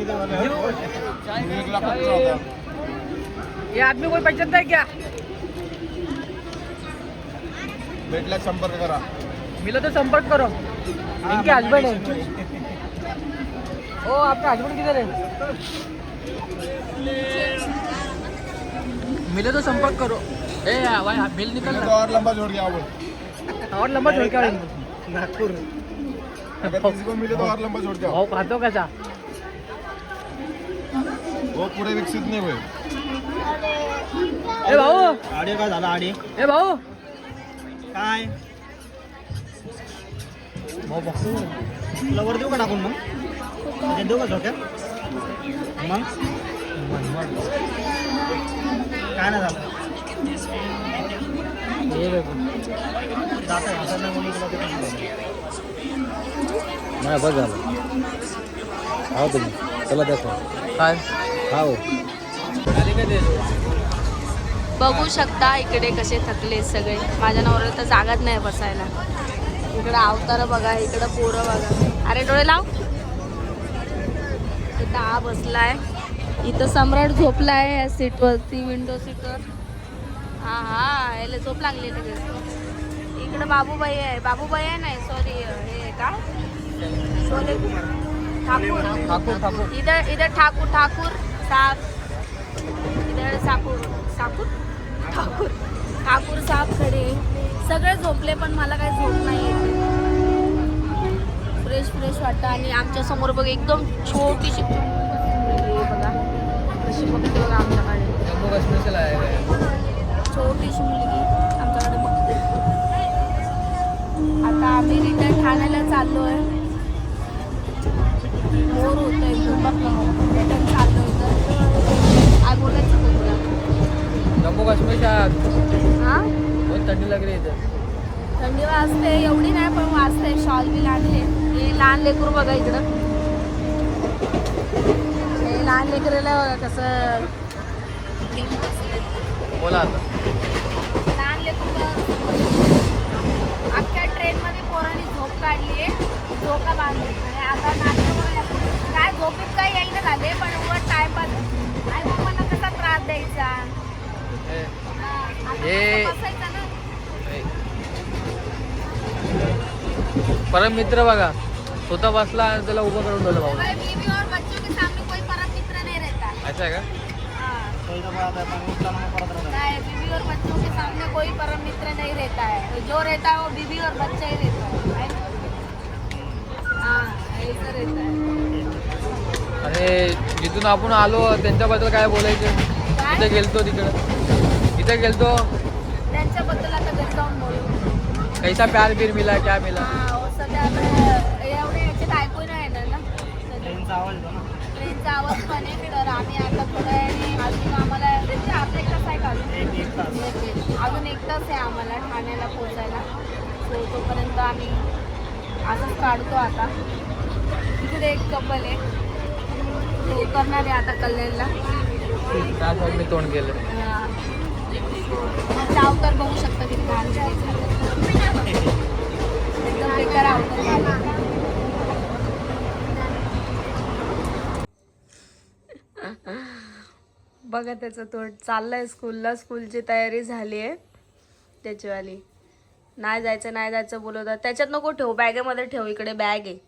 ये आदमी कोई पहचानता है क्या? भेटल्यास संपर्क करा। मिलो तो संपर्क करो। इनके हस्बैंड है ओ आपका हस्बैंड किधर है? मिले तो संपर्क करो। ए भाई बिल निकल तो और लंबा जोड़ गया है। और लंबा छोड़ के नागपुर। अगर किसी को मिले तो और लंबा जोड़ जाओ खातो कसा? वो पुरे विकसित नहीं हुए ए भाऊ. आडी काय झाला आडी ए भाऊ. काय? भाऊ बघतो तुला वर देऊ का टाकून मग? त्याच्यात देऊ का झोक्यात? मग? काय नाही झालं. हे बघ. नाही बस झालं. हो तुम्ही. चला दाखवा काय? हो बघू शकता इकडे कसे थकले सगळे. माझ्या नवऱ्याला तर जागाच नाही बसायला. इकडे अवतार बघा इकडं पोरं बघा. अरे डोळे लाव. इथं हा बसलाय. इथं सम्राट झोपलाय या सीटवरती विंडो सीटवर हा हा याला झोप लागली लगेच. इकडं बाबूबाई आहे. बाबूबाई आहे नाही सॉरी हे का? सोले ठाकूर. ठाकूर ठाकूर. इधर इधर ठाकुर ठाकुर. साहब इधर साकूर. साकूर? ठाकूर. ठाकूर साप खडे. सगळे झोपले पण मला काही झोप नाही येते. फ्रेश फ्रेश वाटतं. आणि आमच्यासमोर बघ एकदम छोटीशी बघा. कशी बघते बघा आमच्याकडे. छोटीशी मुलगी आमच्याकडे बघते. आता आम्ही रिटर्न ठाण्याला आहे मोर होत आहे हा? बहुत ठंडी लग रही है थंडी वाजते एवढी नाही पण वाजते. शॉल बी आणले हे लहान लेकरू बघा इकडं. हे लहान लेकराला कसं बोला आता. हा. परम मित्र बघा स्वतः बसला आणि त्याला उभं करून ठेवलं भाऊ. भाई बीवी और बच्चों के सामने कोई परम मित्र नहीं रहता. अच्छा का? हाँ. और बच्चों के सामने कोई परम मित्र नहीं रहता है। जो रहता है वो बीवी और बच्चा ही रहता है है ना? हाँ ऐसा रहता है। आणि जिथून आपण आलो त्यांच्याबद्दल काय बोलायचं? तिथे गेलतो तिकडं? तिथे गेलतो. त्यांच्याबद्दल आता घरी जाऊन बोलू. कैसा प्यार बीर मिला क्या मिला? हा सध्या एवढे याच्यात ऐकू नाही येणार ना. ट्रेनचा आवाज येतो ना. ट्रेनचा आवाज पण आहे तर आम्ही आता थोड्या वेळाने अजून आम्हाला म्हणजे अर्धा एक तास आहे का अजून? एक तास. आहे आम्हाला ठाण्याला पोचायला सो तोपर्यंत आम्ही असंच काढतो आता. इकडे एक कपल आहे. तो उतरणार आहे आता कल्याणला. तोंड गेलं हा. बघू शकता. एकदम बेकार. बघा त्याचं तो चाललाय स्कूलला. स्कूलची तयारी झाली आहे त्याचीवाली. नाही जायचं नाही जायचं बोलवतात त्याच्यात नको ठेवू. बॅगेमध्ये ठेव. इकडे बॅग आहे.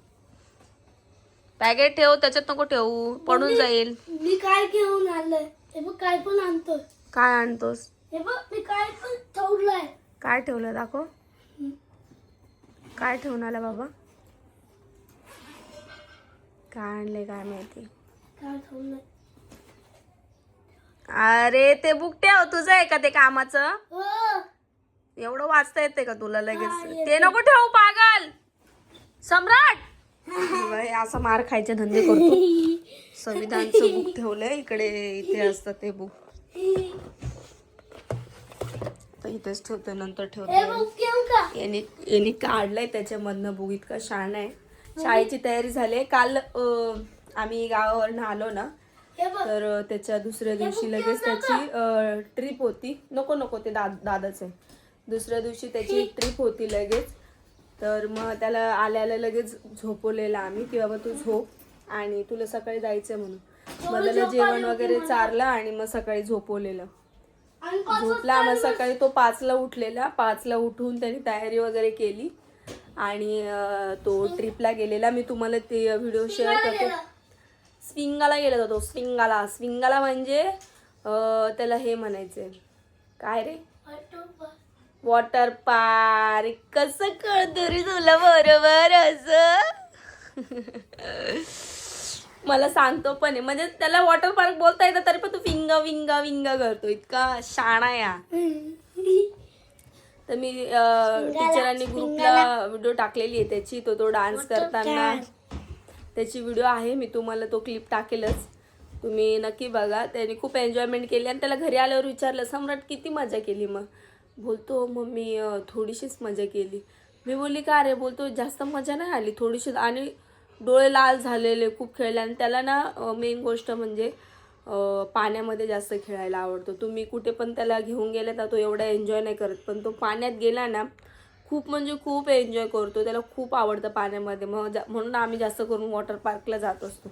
बॅगेत ठेव. त्याच्यात नको ठेवू. पडून जाईल. मी काय घेऊन आलोय? हे काय पण आणतोय. काय आणतोस? हे बघ मी काय पण ठेवलंय. काय ठेवलं दाखव. काय ठेवून आला बाबा? काय आणले काय माहिती? काय ठेवलंय? अरे ते बुक ठेव तुझं आहे का ते कामाचं? हो. एवढं वाचता येते का तुला लगेच. ते नको ठेवू पागल! सम्राट! असं मार खायचे धंदे करतो. संविधानचं बुक ठेवलंय इकडे इथे असतं ते बुक. इथेच ठेवते नंतर ठेवते. यांनी यांनी काढलंय त्याच्यामधनं बुक इतका शाण आहे. शाळेची तयारी झाली आहे. काल आम्ही गावावरनं आलो ना तर त्याच्या दुसऱ्या दिवशी लगेच त्याची ट्रिप होती. नको नको ते दा दादाच आहे. दुसऱ्या दिवशी त्याची ट्रिप होती लगेच. तर मग त्याला आल्याला लगेच झोपवलेला आम्ही की बाबा तू झोप आणि तुला सकाळी जायचं म्हणून. मला जेवण वगैरे चारलं आणि मग सकाळी झोपवलेलं. झोपला मग सकाळी तो पाचला उठलेला. पाचला उठून त्याने तयारी वगैरे केली. आणि तो ट्रिपला गेलेला. मी तुम्हाला ते व्हिडिओ शेअर करते. स्विंगाला गेला तो स्विंगाला. स्विंगाला म्हणजे त्याला हे म्हणायचे काय रे. वॉटर पार्क कसं कळतं रे तुला? बरोबर असं? मला सांगतो पण आहे. म्हणजे त्याला वॉटर पार्क बोलता येतं तरी पण तू विंगा विंगा विंगा करतो. इतका शाणा या तर मी टीचरांनी ग्रुपला व्हिडिओ टाकलेली आहे त्याची. तो तो डान्स करताना त्याची व्हिडिओ आहे. मी तुम्हाला तो क्लिप टाकेलच. तुम्ही नक्की बघा. त्याने खूप एन्जॉयमेंट केली आणि त्याला घरी आल्यावर विचारलं सम्राट किती मजा केली मग? बोलतो मम्मी अं, थोडीशीच मजा केली. मी बोलली का रे? बोलतो जास्त मजा नाही आली थोडीशी आणि डोळे लाल झालेले खूप खेळले आणि त्याला ना मेन गोष्ट म्हणजे पाण्यामध्ये जास्त खेळायला आवडतो. तुम्ही कुठे पण त्याला घेऊन गेले तर तो एवढा एन्जॉय नाही करत. पण तो पाण्यात गेला ना खूप म्हणजे खूप एन्जॉय करतो. त्याला खूप आवडतं पाण्यामध्ये. मग जा- म्हणून आम्ही जास्त करून वॉटर पार्कला जात असतो.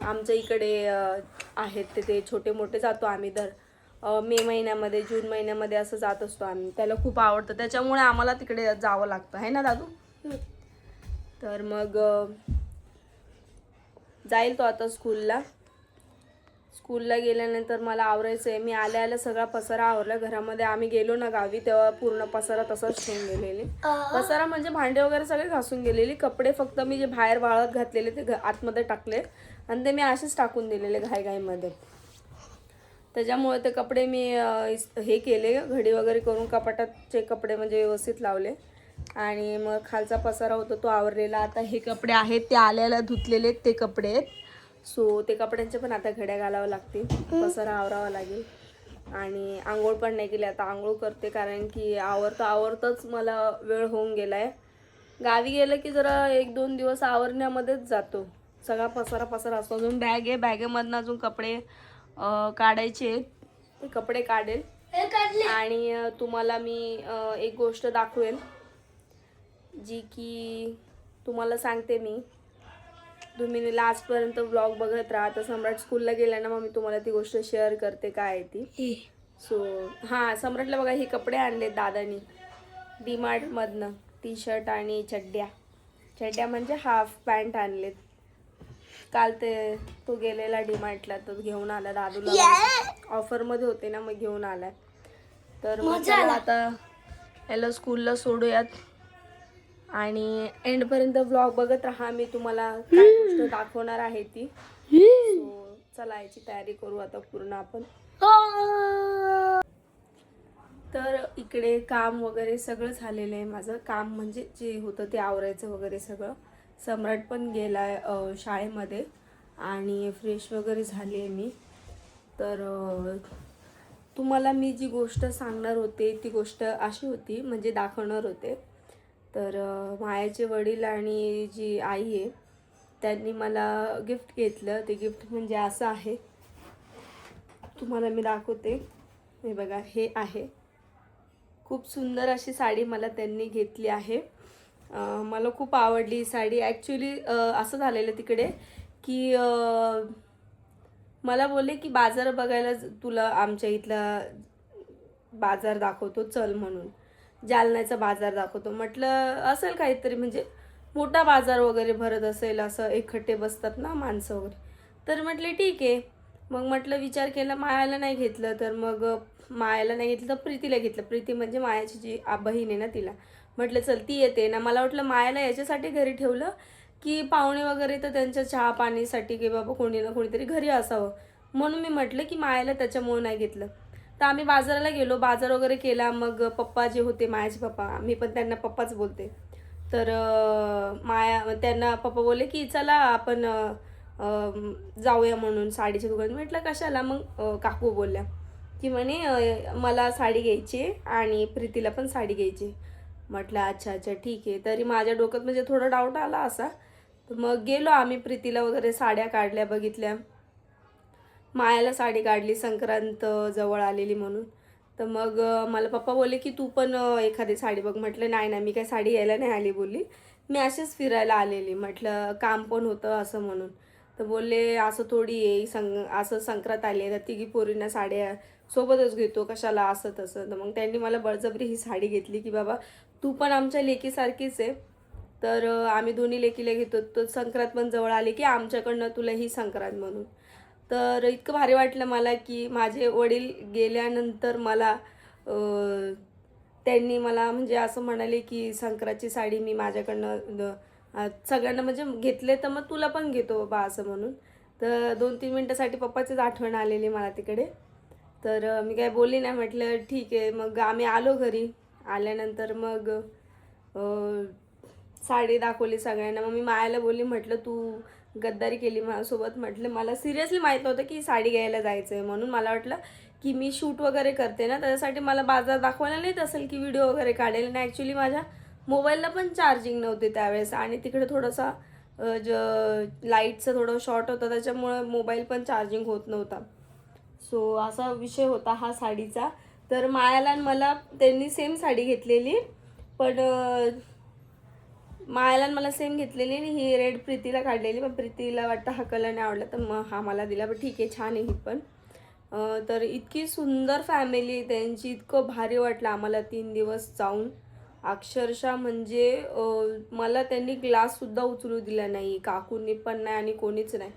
आमच्या इकडे आहेत ते ते छोटे मोठे जातो आम्ही दर मे महिन्यामध्ये जून महिन्यामध्ये असं जात असतो आम्ही. त्याला खूप आवडतं. त्याच्यामुळे आम्हाला तिकडे जावं लागतं. आहे ना दादू? तर मग जाईल तो आता स्कूलला. स्कूलला गेल्यानंतर मला आवरायचं आहे मी आल्या आल्या सगळा पसारा आवरला. घरामध्ये आम्ही गेलो ना गावी तेव्हा पूर्ण पसारा तसाच ठेवून गेलेले. पसारा म्हणजे भांडे वगैरे सगळे घासून गेलेली. कपडे फक्त मी जे बाहेर वाळत घातलेले ते आतमध्ये टाकले. आणि ते मी असेच टाकून दिलेले घाईघाईमध्ये. त्याच्यामुळे ते कपडे मी हे केले. घडी वगैरे करून कपाटाचे कपडे म्हणजे व्यवस्थित लावले. आणि मग खालचा पसारा होता तो आवरलेला. आता हे कपडे आहेत ते आल्याला धुतलेले ते कपडे आहेत. सो ते कपड्यांचे पण आता घड्या घालावं लागतील. पसारा आवरावा लागेल. आणि आंघोळ पण नाही केली. आता आंघोळ करते कारण की आवरतं आवरतच मला वेळ होऊन गेला आहे गावी गेलं की जरा एक दोन दिवस आवरण्यामध्येच जातो. सगळा पसारा पसारा असतो. अजून बॅग आहे. बॅगेमधनं अजून कपडे काढायचे आहेत. ते कपडे काढेल. आणि तुम्हाला मी एक गोष्ट दाखवेल. जी की तुम्हाला सांगते मी. तुम्ही लास्टपर्यंत ब्लॉग बघत राहा. तर सम्राट स्कूलला गेला ना मग मी तुम्हाला ती गोष्ट शेअर करते काय आहे ती. सो हां सम्राटला बघा हे कपडे आणले दादानी. डीमार्टमधनं टी शर्ट आणि चड्ड्या. चड्ड्या म्हणजे हाफ पॅन्ट आणलेत. काल ते तो गेलेला डीमार्टला तो घेऊन आला दादूला. ऑफरमध्ये होते ना मग घेऊन आलाय. तर मग आता याला स्कूलला सोडूयात. आणि एंडपर्यंत ब्लॉग बघत राहा. मी तुम्हाला काय गोष्ट दाखवणार आहे ती. चला याची तयारी करू आता पूर्ण आपण. तर इकडे काम वगैरे सगळं झालेलं आहे माझं. काम म्हणजे जे होतं ते आवरायचं वगैरे सगळं. सम्राट पण गेला आहे शाळेमध्ये. आणि फ्रेश वगैरे झाली आहे मी. तर तुम्हाला मी जी गोष्ट सांगणार होते ती गोष्ट अशी होती म्हणजे दाखवणार होते. तर मायाचे वडील आणि जी आई आहे त्यांनी मला गिफ्ट घेतलं. ते गिफ्ट म्हणजे असं आहे. तुम्हाला मी दाखवते. हे बघा हे आहे. खूप सुंदर अशी साडी मला त्यांनी घेतली आहे. मला खूप आवडली ही साडी. ॲक्च्युली असं झालेलं तिकडे की मला बोलले की बाजार बघायला तुला आमच्या इथला बाजार दाखवतो चल म्हणून. जालन्याचा बाजार दाखवतो. म्हटलं असेल काहीतरी म्हणजे मोठा बाजार वगैरे भरत असेल असं एकखट्टे बसतात ना माणसं वगैरे. तर म्हटले ठीक आहे. मग म्हटलं विचार केला मायाला नाही घेतलं तर मग मायाला नाही घेतलं तर प्रीतीला घेतलं. प्रीती म्हणजे मायाची जी आ- बहीण आहे ना तिला. म्हटलं चल ती येते. ना मला वाटलं मायाला याच्यासाठी घरी ठेवलं की पाहुणे वगैरे तर त्यांच्या चहा पाणीसाठी की बाबा कोणी ना कोणीतरी घरी असावं. म्हणून मी म्हटलं की मायाला त्याच्यामुळं नाही घेतलं. तर आम्ही बाजाराला गेलो बाजार वगैरे केला मग पप्पा जे होते मायाचे पप्पा मी पण त्यांना पप्पाच बोलते. तर माया त्यांना पप्पा बोलले की चला आपण जाऊया म्हणून साडीच्या दुकानात. म्हटलं कशाला? मग काकू बोलल्या की म्हणे मला साडी घ्यायची आहे आणि प्रीतीला पण साडी घ्यायची म्हटलं अच्छा अच्छा ठीक आहे. तरी माझ्या डोक्यात म्हणजे थोडा डाऊट आला असा. तर मग गेलो आम्ही प्रीतीला वगैरे साड्या काढल्या बघितल्या. मायाला साडी काढली संक्रांत जवळ आलेली म्हणून. तर मग मला पप्पा बोलले की तू पण एखादी साडी बघ. म्हटलं नाही नाही मी काय साडी यायला नाही आली बोलली. मी असेच फिरायला आलेली. म्हटलं काम पण होतं असं म्हणून. तर बोलले असं थोडी आहे सं असं संक्रांत आली आहे तर तिघी पोरींना साड्या सोबतच घेतो कशाला असं तसं. तर मग त्यांनी मला बळजबरी ही साडी घेतली की बाबा तू पण आमच्या लेकीसारखीच आहे तर आम्ही दोन्ही लेकीला घेतो. तर संक्रांत पण जवळ आली की आमच्याकडनं तुला ही संक्रांत म्हणून. तर इतकं भारी वाटलं मला की माझे वडील गेल्यानंतर मला त्यांनी मला म्हणजे असं म्हणाले की संक्रांतची साडी मी माझ्याकडनं सगळ्यांना म्हणजे घेतले तर मग तुला पण घेतो बाबा असं म्हणून. तर दोन तीन मिनटासाठी पप्पाचीच आठवण आलेली मला तिकडे. तर मी काय बोलली नाही म्हटलं ठीक आहे मग आम्ही आलो घरी. आल्यानंतर मग साडी दाखवली सगळ्यांना. मग मी मायाला बोलली म्हटलं तू गद्दारी केली माझ्यासोबत म्हटलं मला सिरियसली माहीत नव्हतं की साडी घ्यायला जायचं आहे म्हणून मला वाटलं की मी शूट वगैरे करते ना त्याच्यासाठी मला बाजार दाखवायला नाहीत असेल की व्हिडिओ वगैरे काढेल आणि ॲक्च्युली माझ्या मोबाईलला पण चार्जिंग नव्हते त्यावेळेस. आणि तिकडे थोडासा ज लाईटचं थोडं शॉर्ट होतं त्याच्यामुळं मोबाईल पण चार्जिंग होत नव्हता. सो असा विषय होता हा साडीचा. तर मायाला आणि मला त्यांनी सेम साडी घेतलेली. पण मायाला मला सेम घेतलेली आणि ही रेड प्रीतीला काढलेली. पण प्रीतीला वाटतं हा कलर नाही आवडला तर मग हा मला दिला. पण ठीक आहे छान आहे ही पण. तर इतकी सुंदर फॅमिली त्यांची. इतकं भारी वाटलं आम्हाला तीन दिवस जाऊन. अक्षरशः म्हणजे मला त्यांनी ग्लाससुद्धा उचलू दिला नाही. काकूंनी पण नाही आणि कोणीच नाही.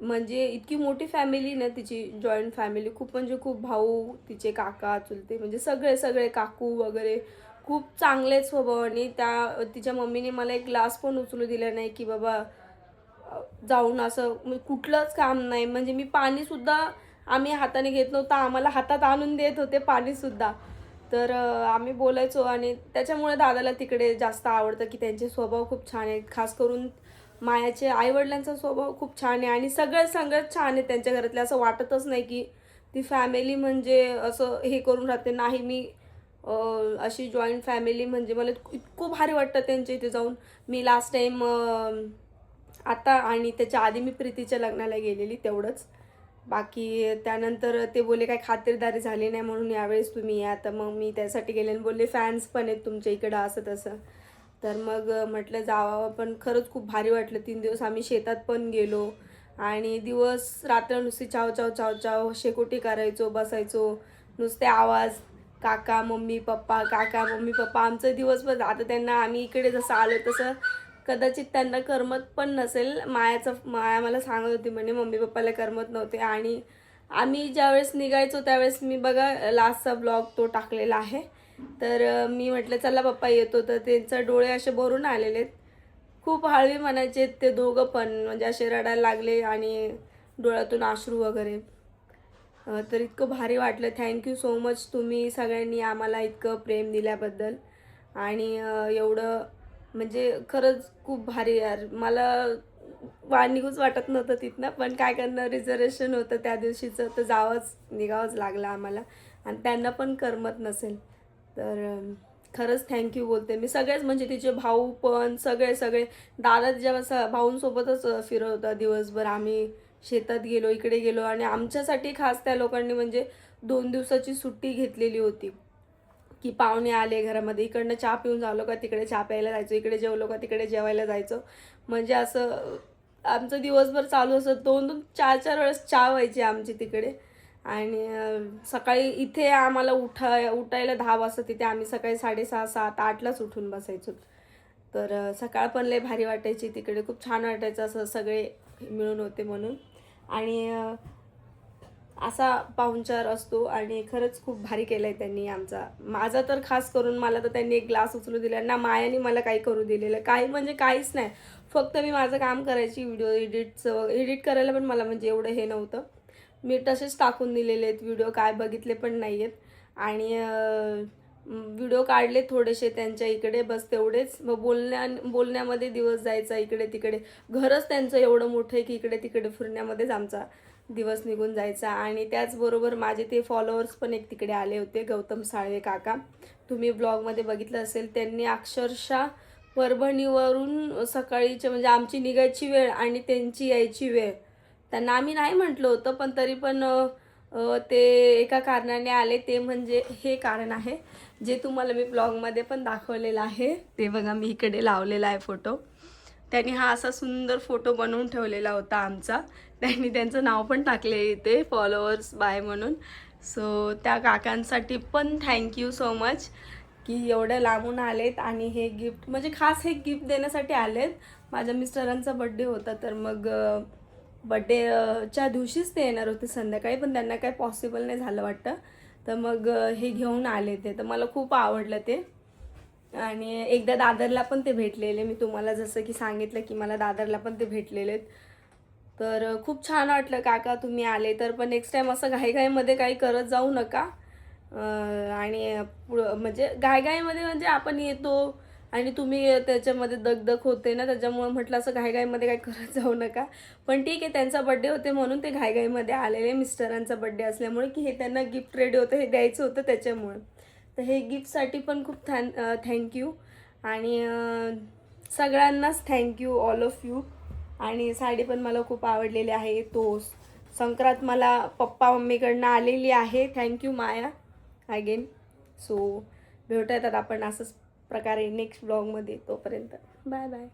म्हणजे इतकी मोठी फॅमिली ना तिची जॉईंट फॅमिली खूप म्हणजे खूप भाऊ तिचे काका चुलते म्हणजे सगळे सगळे काकू वगैरे खूप चांगले स्वभाव आणि त्या तिच्या मम्मीने मला एक ग्लास पण उचलू दिला नाही की बाबा जाऊन असं म्हणजे कुठलंच काम नाही. म्हणजे मी पाणीसुद्धा आम्ही हाताने घेत नव्हतं आम्हाला हातात आणून देत होते पाणीसुद्धा तर आम्ही बोलायचो आणि त्याच्यामुळे दादाला तिकडे जास्त आवडतं की त्यांचे स्वभाव खूप छान आहेत. खास करून मायाचे आईवडिलांचा स्वभाव खूप छान आहे आणि सगळं सगळंच छान आहे त्यांच्या घरातले. असं वाटतच नाही की ती फॅमिली म्हणजे असं हे करून राहते. नाही मी अशी जॉईंट फॅमिली म्हणजे मला इतकं- इतकं भारी वाटतं त्यांच्या इथे जाऊन. मी लास्ट टाईम आता आणि त्याच्या आधी मी प्रीतीच्या लग्नाला गेलेली तेवढंच. बाकी त्यानंतर ते बोले काय खातिरदारी झाली नाही म्हणून यावेळेस तुम्ही या. तर मग मी त्यासाठी गेले आणि बोलले फॅन्स पण आहेत तुमच्या इकडं असं तसं तर मग म्हटलं जावावं पण खरंच खूप भारी वाटलं. तीन दिवस आम्ही शेतात पण गेलो आणि दिवस रात्र नुसती चाव चाव चाव चाव शेकोटी करायचो बसायचो. नुसते आवाज काका मम्मी पप्पा काका मम्मी पप्पा आमचं दिवसभर. आता त्यांना आम्ही इकडे जसं आलो तसं कदाचित त्यांना करमत पण नसेल. मायाचं माया मला सांगत होती म्हणे मम्मी पप्पाला करमत नव्हते. आणि आम्ही ज्यावेळेस निघायचो त्यावेळेस मी बघा लास्टचा ब्लॉग तो टाकलेला आहे. तर मी म्हटलं चला पप्पा येतो. तर त्यांचं डोळे असे भरून आलेले आहेत. खूप हळवी म्हणायचे ते दोघं पण म्हणजे असे रडायला लागले आणि डोळ्यातून अश्रू वगैरे. तर इतकं भारी वाटलं. थँक्यू सो मच तुम्ही सगळ्यांनी आम्हाला इतकं प्रेम दिल्याबद्दल. आणि एवढं म्हणजे खरंच खूप भारी यार. मला वा निघूच वाटत नव्हतं तिथनं पण काय करणार? रिझर्वेशन होतं त्या दिवशीचं. तर जावंच निघावंच लागलं आम्हाला. आणि त्यांना पण करमत नसेल. तर खरंच थँक्यू बोलते. मी सगळेच म्हणजे तिचे भाऊ पण सगळे सगळे. दादा जेव्हा स भाऊंसोबतच फिरवता फिरत होता दिवसभर. आम्ही शेतात गेलो इकडे गेलो आणि आमच्यासाठी खास त्या लोकांनी म्हणजे दोन दिवसाची सुट्टी घेतलेली होती. की पाहुणे आले घरामध्ये. इकडनं चहा पिऊन झालो का तिकडे चहा प्यायला जायचो इकडे जेवलो का तिकडे जेवायला जायचो. म्हणजे असं आमचं दिवसभर चालू असं दोन दोन चार चार वेळेस चहा व्हायची आमची तिकडे. आणि सकाळी इथे आम्हाला उठा उठायला दहा वाजता तिथे आम्ही सकाळी साडेसहा सात आठलाच उठून बसायचो. तर सकाळ पण लय भारी वाटायची. तिकडे खूप छान वाटायचं असं सगळे मिळून होते म्हणून. आणि असा पाहुणचार असतो आणि खरंच खूप भारी केलं आहे त्यांनी आमचा. माझा तर खास करून मला तर त्यांनी एक ग्लास उचलू दिला ना मायाने मला काही करू दिलेलं. काही म्हणजे काहीच नाही. फक्त मी माझं काम करायची व्हिडिओ एडिटचं एडिट करायला पण मला म्हणजे एवढं हे नव्हतं. मी तसेच टाकून दिलेले आहेत. व्हिडिओ काय बघितले पण नाही आहेत आणि व्हिडिओ काढले थोडेसे त्यांच्या इकडे बस तेवढेच. मग बोलण्या बोलण्यामध्ये दिवस जायचा इकडे तिकडे. घरच त्यांचं एवढं मोठं आहे की इकडे तिकडे फिरण्यामध्येच आमचा दिवस निघून जायचा. आणि त्याचबरोबर माझे ते फॉलोअर्स पण एक तिकडे आले होते गौतम साळवे काका. तुम्ही ब्लॉगमध्ये बघितलं असेल त्यांनी अक्षरशः परभणीवरून सकाळीच्या म्हणजे आमची निघायची वेळ आणि त्यांची यायची वेळ त्यांना आम्ही नाही म्हटलं होतं पण तरी पण ते एका कारणाने आले. ते म्हणजे हे कारण आहे जे तुम्हाला मी ब्लॉगमध्ये पण दाखवलेलं आहे. ते बघा मी इकडे लावलेला आहे फोटो. त्यांनी हा असा सुंदर फोटो बनवून ठेवलेला होता आमचा. त्यांनी त्यांचं नाव पण टाकले इथे फॉलोअर्स बाय म्हणून. सो त्या काकांसाठी पण थँक्यू सो मच की एवढं लांबून आलेत आणि हे गिफ्ट म्हणजे खास हे गिफ्ट देण्यासाठी आलेत. माझ्या मिस्टरांचा बड्डे होता तर मग बड्डेच्या दिवशीच ते येणार होते संध्याकाळी पण त्यांना काही पॉसिबल नाही झालं वाटतं. तर मग हे घेऊन आले ते. तर मला खूप आवडलं ते. आणि एकदा दादरला पण ते भेटलेले. मी तुम्हाला जसं की सांगितलं की मला दादरला पण ते भेटलेले तर खूप छान वाटलं. काका तुम्ही आले. तर पण नेक्स्ट टाईम असं घाईघाईमध्ये काही करत जाऊ नका. आणि पुढं म्हणजे घाईघाईमध्ये म्हणजे आपण येतो आणि तुम्ही त्याच्यामध्ये दगदग होते ना त्याच्यामुळे म्हटलं असं घाईघाईमध्ये काय करत जाऊ नका. पण ठीक आहे त्यांचा बड्डे होते म्हणून ते घाईघाईमध्ये आलेले. मिस्टरांचा बड्डे असल्यामुळे की हे त्यांना गिफ्ट रेडी होतं हे द्यायचं होतं त्याच्यामुळे. तर हे गिफ्टसाठी पण खूप थॅन थँक्यू आणि सगळ्यांनाच थँक्यू ऑल ऑफ यू आणि साडी पण मला खूप आवडलेली आहे तो संक्रांत मला पप्पा मम्मीकडनं आलेली आहे. थँक्यू माया. अगेन सो भेटतात आपण असंच. प्रकारे नेक्स्ट ब्लॉगमध्ये तोपर्यंत. Bye bye